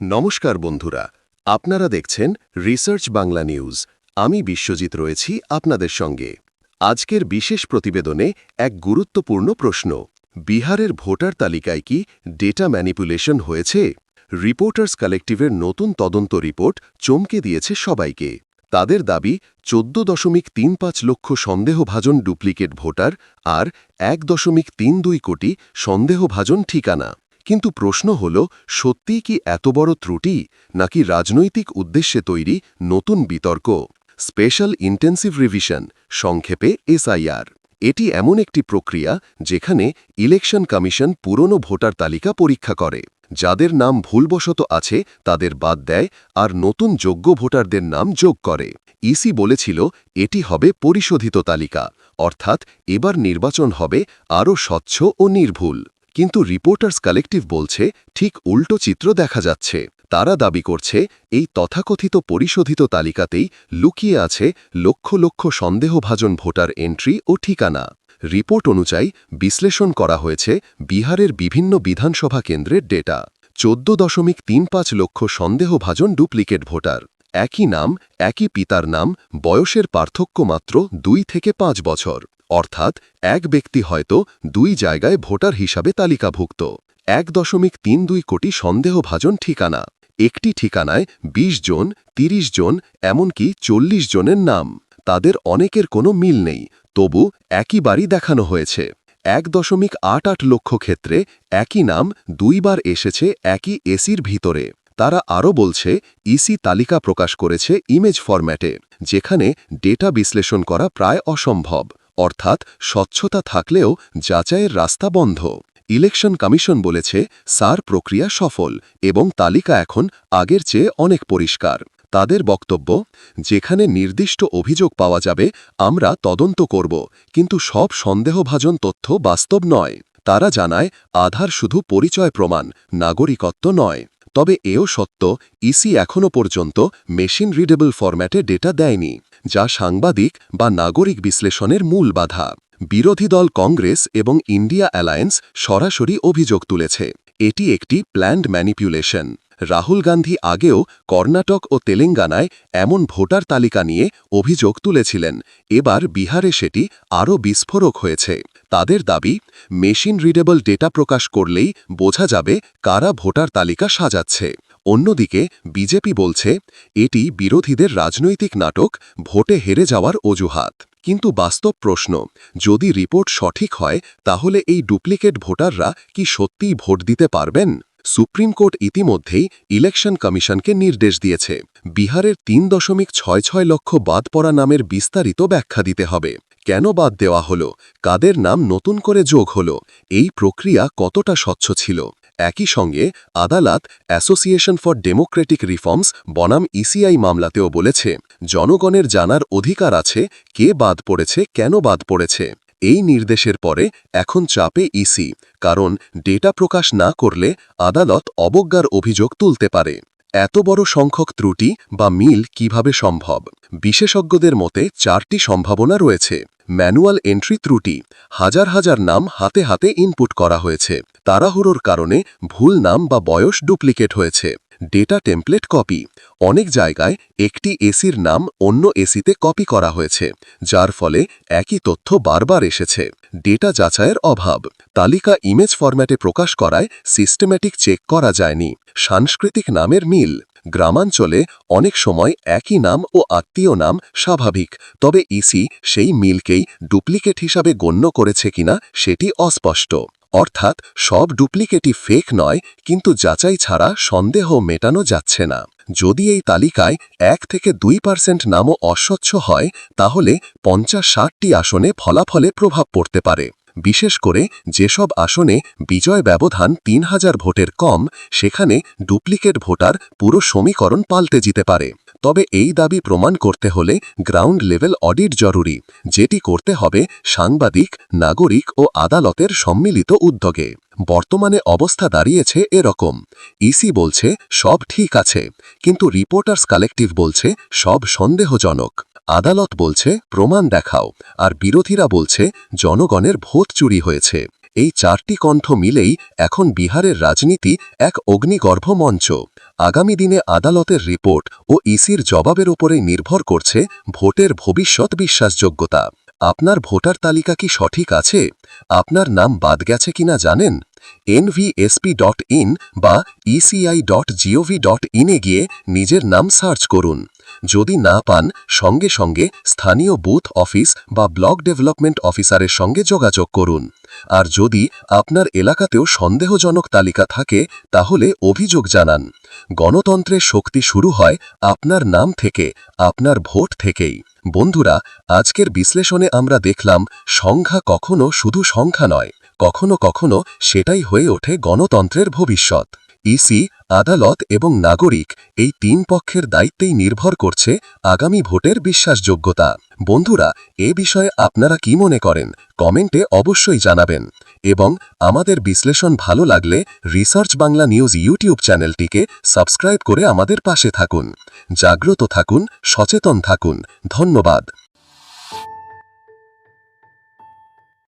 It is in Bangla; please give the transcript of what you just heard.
নমস্কার বন্ধুরা, আপনারা দেখছেন রিসার্চ বাংলা নিউজ। আমি বিশ্বজিৎ রয়েছি আপনাদের সঙ্গে। আজকের বিশেষ প্রতিবেদনে এক গুরুত্বপূর্ণ প্রশ্ন, বিহারের ভোটার তালিকায় কি ডেটা ম্যানিপুলেশন হয়েছে? রিপোর্টার্স কালেক্টিভের নতুন তদন্ত রিপোর্ট চমকে দিয়েছে সবাইকে। তাদের দাবি, চোদ্দ দশমিক তিন পাঁচ লক্ষ সন্দেহভাজন ডুপ্লিকেট ভোটার আর এক দশমিক তিন দুই কোটি সন্দেহভাজন ঠিকানা। কিন্তু প্রশ্ন হল, সত্যিই কি এত বড় ত্রুটি, নাকি রাজনৈতিক উদ্দেশ্যে তৈরি নতুন বিতর্ক? স্পেশাল ইন্টেন্সিভ রিভিশন, সংক্ষেপে এসআইআর। এটি এমন একটি প্রক্রিয়া যেখানে ইলেকশন কমিশন পুরনো ভোটার তালিকা পরীক্ষা করে। যাদের নাম ভুলবশত আছে, তাদের বাদ দেয় আর নতুন যোগ্য ভোটারদের নাম যোগ করে। ইসি বলেছিল, এটি হবে পরিশোধিত তালিকা, অর্থাৎ এবার নির্বাচন হবে আরও স্বচ্ছ ও নির্ভুল। কিন্তু রিপোর্টার্স কালেকটিভ বলছে, ঠিক উল্টো চিত্র দেখা যাচ্ছে। তারা দাবি করছে, এই তথাকথিত পরিশোধিত তালিকাতেই লুকিয়ে আছে লক্ষ লক্ষ সন্দেহভাজন ভোটার এন্ট্রি ও ঠিকানা। রিপোর্ট অনুযায়ী বিশ্লেষণ করা হয়েছে বিহারের বিভিন্ন বিধানসভা কেন্দ্রের ডেটা। চোদ্দ দশমিক তিন পাঁচ লক্ষ সন্দেহভাজন ডুপ্লিকেট ভোটার। একই নাম, একই পিতার নাম, বয়সের পার্থক্য মাত্র দুই থেকে পাঁচ বছর। অর্থাৎ এক ব্যক্তি হয়তো দুই জায়গায় ভোটার হিসাবে তালিকাভুক্ত। এক দশমিক তিন দুই কোটি সন্দেহভাজন ঠিকানা। একটি ঠিকানায় ২০ জন ৩০ জন, এমনকি চল্লিশ জনের নাম। তাদের অনেকের কোনো মিল নেই, তবু একই বাড়ি দেখানো হয়েছে। এক দশমিক আট আট লক্ষ ক্ষেত্রে একই নাম দুইবার এসেছে একই এসির ভিতরে। তারা আরও বলছে, ইসি তালিকা প্রকাশ করেছে ইমেজ ফরম্যাটে, যেখানে ডেটা বিশ্লেষণ করা প্রায় অসম্ভব। অর্থাৎ স্বচ্ছতা থাকলেও যাচাইয়ের রাস্তা বন্ধ। ইলেকশন কমিশন বলেছে, সার প্রক্রিয়া সফল এবং তালিকা এখন আগের চেয়ে অনেক পরিষ্কার। তাদের বক্তব্য, যেখানে নির্দিষ্ট অভিযোগ পাওয়া যাবে, আমরা তদন্ত করব, কিন্তু সব সন্দেহভাজন তথ্য বাস্তব নয়। তারা জানায়, আধার শুধু পরিচয় প্রমাণ, নাগরিকত্ব নয়। তবে এও সত্য, ইসি এখনও পর্যন্ত মেশিন রিডেবল ফরম্যাটে ডেটা দেয়নি। যা সাংবাদিক বা নাগরিক বিশ্লেষণের মূল বাধা। বিরোধী দল কংগ্রেস এবং ইন্ডিয়া অ্যালায়েন্স সরাসরি অভিযোগ তুলেছে। এটি একটি প্ল্যান্ড ম্যানিপুলেশন। রাহুল গান্ধী আগেও কর্ণাটক ও তেলেঙ্গানায় এমন ভোটার তালিকা নিয়ে অভিযোগ তুলেছিলেন। এবার বিহারে সেটি আরও বিস্ফোরক হয়েছে। তাদের দাবি, মেশিন রিডেবল ডেটা প্রকাশ করলেই বোঝা যাবে কারা ভোটার তালিকা সাজাচ্ছে। অন্যদিকে, বিজেপি বলছে, এটি বিরোধীদের রাজনৈতিক নাটক, ভোটে হেরে যাওয়ার অজুহাত। কিন্তু বাস্তব প্রশ্ন, যদি রিপোর্ট সঠিক হয়, তাহলে এই ডুপ্লিকেট ভোটাররা কি সত্যিই ভোট দিতে পারবেন? সুপ্রিম কোর্ট ইতিমধ্যেই ইলেকশন কমিশনকে নির্দেশ দিয়েছে। বিহারের তিন দশমিক ছয় ছয় লক্ষ বাদ পড়া নামের বিস্তারিত ব্যাখ্যা দিতে হবে। কেন বাদ দেওয়া হল? কাদের নাম নতুন করে যোগ হল? এই প্রক্রিয়া কতটা স্বচ্ছ ছিল? একই সঙ্গে আদালত অ্যাসোসিয়েশন ফর ডেমোক্রেটিক রিফর্মস বনাম ইসিআই মামলাতেও বলেছে, জনগণের জানার অধিকার আছে কে বাদ পড়েছে, কেন বাদ পড়েছে। এই নির্দেশের পরে এখন চাপে ইসি কারণ ডেটা প্রকাশ না করলে আদালত অবজ্ঞার অভিযোগ তুলতে পারে। এত বড় সংখ্যক ত্রুটি বা মিল কীভাবে সম্ভব? বিশেষজ্ঞদের মতে চারটি সম্ভাবনা রয়েছে। ম্যানুয়াল এন্ট্রি ত্রুটি। হাজার হাজার নাম হাতে হাতে ইনপুট করা হয়েছে। তাড়াহুড়োর কারণে ভুল নাম বা বয়স ডুপ্লিকেট হয়েছে। Data template copy. অনেক জায়গায় একটি এসির নাম অন্য এসিতে কপি করা হয়েছে, যার ফলে একই তথ্য বারবার এসেছে। ডেটা যাচাইয়ের অভাব। তালিকা ইমেজ ফরম্যাটে প্রকাশ করায় সিস্টেম্যাটিক চেক করা যায়নি। সাংস্কৃতিক নামের মিল। গ্রামাঞ্চলে অনেক সময় একই নাম ও আত্মীয় নাম স্বাভাবিক, তবে ইসি সেই মিলকেই ডুপ্লিকেট হিসাবে গণ্য করেছে কিনা সেটি অস্পষ্ট। অর্থাৎ সব ডুপ্লিকেটই ফেক নয়, কিন্তু যাচাই ছাড়া সন্দেহ মেটানো যাচ্ছে না। যদি এই তালিকায় এক থেকে দুই পার্সেন্ট নামও অস্বচ্ছ হয়, তাহলে পঞ্চাশ ষাটটি আসনে ফলাফলে প্রভাব পড়তে পারে। বিশেষ করে যেসব আসনে বিজয় ব্যবধান তিন হাজার ভোটের কম, সেখানে ডুপ্লিকেট ভোটার পুরো সমীকরণ পাল্টে যেতে পারে। তবে এই দাবি প্রমাণ করতে হলে গ্রাউন্ড লেভেল অডিট জরুরি, যেটি করতে হবে সাংবাদিক, নাগরিক ও আদালতের সম্মিলিত উদ্যোগে। বর্তমানে অবস্থা দাঁড়িয়েছে এরকম। ইসি বলছে, সব ঠিক আছে, কিন্তু রিপোর্টার্স কালেকটিভ বলছে, সব সন্দেহজনক। আদালত বলছে, প্রমাণ দেখাও। আর বিরোধীরা বলছে, জনগণের ভোট চুরি হয়েছে। এই চারটি কণ্ঠ মিলেই এখন বিহারের রাজনীতি এক অগ্নিগর্ভ মঞ্চ। আগামী দিনে আদালতের রিপোর্ট ও ইসির জবাবের ওপরে নির্ভর করছে ভোটের ভবিষ্যৎ বিশ্বাসযোগ্যতা। আপনার ভোটার তালিকা কি সঠিক আছে? আপনার নাম বাদ গেছে কিনা জানেন? এনভিএসপি ডট ইন বা ইসিআই ডট জিওভি ডট ইনে গিয়ে নিজের নাম সার্চ করুন। যদি না পান, সঙ্গে সঙ্গে স্থানীয় বুথ অফিস বা ব্লক ডেভেলপমেন্ট অফিসারের সঙ্গে যোগাযোগ করুন। আর যদি আপনার এলাকাতেও সন্দেহজনক তালিকা থাকে, তাহলে অভিযোগ জানান। গণতন্ত্রের শক্তি শুরু হয় আপনার নাম থেকে, আপনার ভোট থেকেই। বন্ধুরা, আজকের বিশ্লেষণে আমরা দেখলাম, সংখ্যা কখনো শুধু সংখ্যা নয়, কখনো কখনো সেটাই হয়ে ওঠে গণতন্ত্রের ভবিষ্যৎ। ইসি, আদালত এবং নাগরিক এই তিন পক্ষের দায়িত্বেই নির্ভর করছে আগামী ভোটের বিশ্বাসযোগ্যতা। বন্ধুরা, এ বিষয়ে আপনারা কি মনে করেন? কমেন্টে অবশ্যই জানাবেন। এবং আমাদের বিশ্লেষণ ভালো লাগলে রিসার্চ বাংলা নিউজ ইউটিউব চ্যানেলটিকে সাবস্ক্রাইব করে আমাদের পাশে থাকুন। জাগ্রত থাকুন, সচেতন থাকুন। ধন্যবাদ।